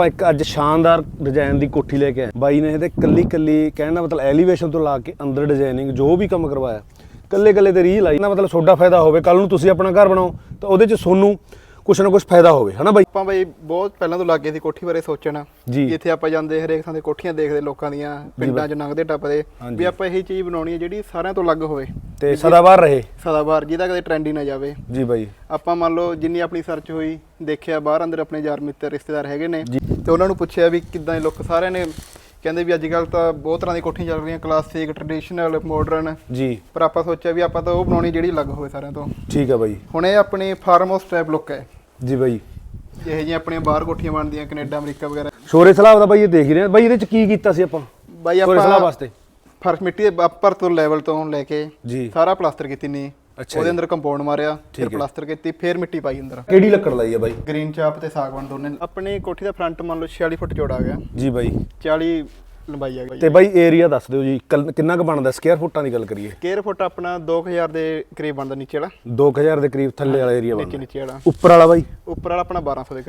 ਆਪਾਂ ਇੱਕ ਅੱਜ ਸ਼ਾਨਦਾਰ ਡਿਜ਼ਾਈਨ ਦੀ ਕੋਠੀ ਲੈ ਕੇ ਆਏ। ਬਾਈ ਨੇ ਇਹਦੇ ਕੱਲੀ ਕੱਲੀ ਕਹਿਣ ਦਾ ਮਤਲਬ ਐਲੀਵੇਸ਼ਨ ਤੋਂ ਲਾ ਕੇ ਅੰਦਰ ਡਿਜ਼ਾਈਨਿੰਗ ਜੋ ਵੀ ਕੰਮ ਕਰਵਾਇਆ, ਕੱਲੇ ਕੱਲੇ ਤੇ ਰੀਲ ਆਈ ਨਾ ਮਤਲਬ ਤੁਹਾਡਾ ਫਾਇਦਾ ਹੋਵੇ ਕੱਲ ਨੂੰ ਤੁਸੀਂ ਆਪਣਾ ਘਰ ਬਣਾਓ, ਤਾਂ ਉਹਦੇ ਚ ਸੋਨੂੰ ਕੁਛ ਨਾ ਕੁਛ ਫਾਇਦਾ ਹੋਵੇ ਹਨਾ ਬਾਈ? ਆਪਾਂ ਬਈ ਬਹੁਤ ਪਹਿਲਾਂ ਤੋਂ ਲੱਗੇ ਸੀ ਕੋਠੀ ਬਾਰੇ ਸੋਚਣ। ਜੀ। ਜਿੱਥੇ ਆਪਾਂ ਜਾਂਦੇ ਹਰੇਕ ਥਾਂ ਤੇ ਕੋਠੀਆਂ ਦੇਖਦੇ ਲੋਕਾਂ ਦੀਆਂ ਪਿੰਡਾਂ 'ਚ ਲੰਘਦੇ ਟੱਪਦੇ ਹਾਂਜੀ। ਵੀ ਆਪਾਂ ਇਹੀ ਚੀਜ਼ ਬਣਾਉਣੀ ਹੈ ਜਿਹੜੀ ਸਾਰਿਆਂ ਤੋਂ ਅਲੱਗ ਹੋਵੇ। ਤੇ ਸਦਾਬਾਰ ਰਹੇ। ਸਦਾਬਾਰ ਜਿਹਦਾ ਕਦੇ ਟ੍ਰੈਂਡ ਹੀ ਨਾ ਜਾਵੇ। ਜੀ ਬਾਈ। ਆਪਾਂ ਮੰਨ ਲਓ ਜਿੰਨੀ ਆਪਣੀ ਸਰਚ ਹੋਈ ਦੇਖਿਆ ਬਾਹਰ ਅੰਦਰ ਆਪਣੇ ਯਾਰ ਮਿੱਤਰ ਰਿਸ਼ਤੇਦਾਰ ਹੈਗੇ ਨੇ। ਤੇ ਉਹਨਾਂ ਨੂੰ ਪੁੱਛਿਆ ਵੀ ਕਿੱਦਾਂ ਦੇ ਲੁੱਕ ਸਾਰਿਆਂ ਨੇ ਕਹਿੰਦੇ ਵੀ ਅੱਜ ਕੱਲ ਤਾਂ ਬਹੁਤ ਤਰ੍ਹਾਂ ਦੀ ਕੋਠੀਆਂ ਚੱਲ ਰਹੀਆਂ ਕਲਾਸਿਕ ਟ੍ਰੈਡੀਸ਼ਨਲ ਮਾਡਰਨ ਜੀ। ਪਰ ਆਪਾਂ ਸੋਚਿਆ ਵੀ ਆਪਾਂ ਤਾਂ ਉਹ ਬਣਾਉਣੀ ਜਿਹੜੀ ਅਲੱਗ ਹੋਵੇ ਸਾਰਿਆਂ ਤੋਂ। ਠੀਕ ਹੈ ਬਾਈ। ਹੁਣ ਇਹ ਆਪਣੀ ਫਾਰਮ ਹਾਊਸ ਟਾਈਪ ਲੁੱਕ ਹੈ। ਜੀ ਬਾਈ। ਜਿਹੇ ਜਿਹੀਆਂ ਆਪਣੀਆਂ ਬਾਹਰ ਕੋਠੀਆਂ ਬਣਦੀਆਂ ਕੈਨੇਡਾ ਅਮਰੀਕਾ ਵਗੈਰਾ। ਸ਼ੋਰੇ ਸਲਾਬ ਦਾ ਬਾਈ ਇਹ ਦੇਖ ਹੀ ਰਹੇ ਹਾਂ। ਬਾਈ ਇਹਦੇ ਚ ਕੀ ਕੀਤਾ ਸੀ ਆਪਾਂ? ਬਾਈ ਆਪਾਂ ਸਲਾਬ ਵਾਸਤੇ। ਫਰਸ਼ ਮਿੱਟੀ ਦੇ ਉੱਪਰ ਤੋਂ ਲੈਵਲ ਤੋਂ ਲੈ ਕੇ ਜੀ। ਸਾਰਾ ਪਲਾਸਟਰ ਕੀਤੀ ਨੀ। ਅੱਛਾ ਉਹਦੇ। ਅੰਦਰ ਕੰਪਾਊਂਡ ਮਾਰਿਆ ਫਿਰ। ਪਲਾਸਟਰ ਕੀਤੀ ਫਿਰ ਮਿੱਟੀ ਪਾਈ ਅੰਦਰ। ਕਿਹੜੀ ਲੱਕੜ ਲਾਈ ਹੈ ਬਾਈ? ਗ੍ਰੀਨ ਚਾਪ ਤੇ ਸਾਗਵਾਨ ਦੋਨੇ। ਆਪਣੀ ਕੋਠੀ ਦਾ ਫਰੰਟ ਮੰਨ ਲਓ 46 ਫੁੱਟ ਚੌੜਾ ਆ ਗਿਆ। ਜੀ ਬਾਈ। 40 ਲੰਬਾਈ ਆ ਗਈ। ਤੇ ਬਾਈ ਏਰੀਆ ਦੱਸ ਦਿਓ ਜੀ ਕਿੰਨਾ ਕੁ ਬਣਦਾ? ਸਕੁਅਰ ਫੁੱਟਾਂ ਦੀ ਗੱਲ ਕਰੀਏ। ਸਕੇਅਰ ਫੁੱਟ ਆਪਣਾ 2000 ਦੇ ਕਰੀਬ ਬਣਦਾ ਨੀਚੇ ਵਾਲਾ। 2000 ਦੇ ਕਰੀਬ ਥੱਲੇ ਵਾਲਾ ਏਰੀਆ ਨੀਚੇ ਬਣਦਾ। ਨੀਚੇ ਵਾਲਾ। ਉੱਪਰ ਵਾਲਾ ਬਾਈ? ਉੱਪਰ ਵਾਲਾ ਆਪਣਾ 1200 ਦੇ ਕਰੀਬ।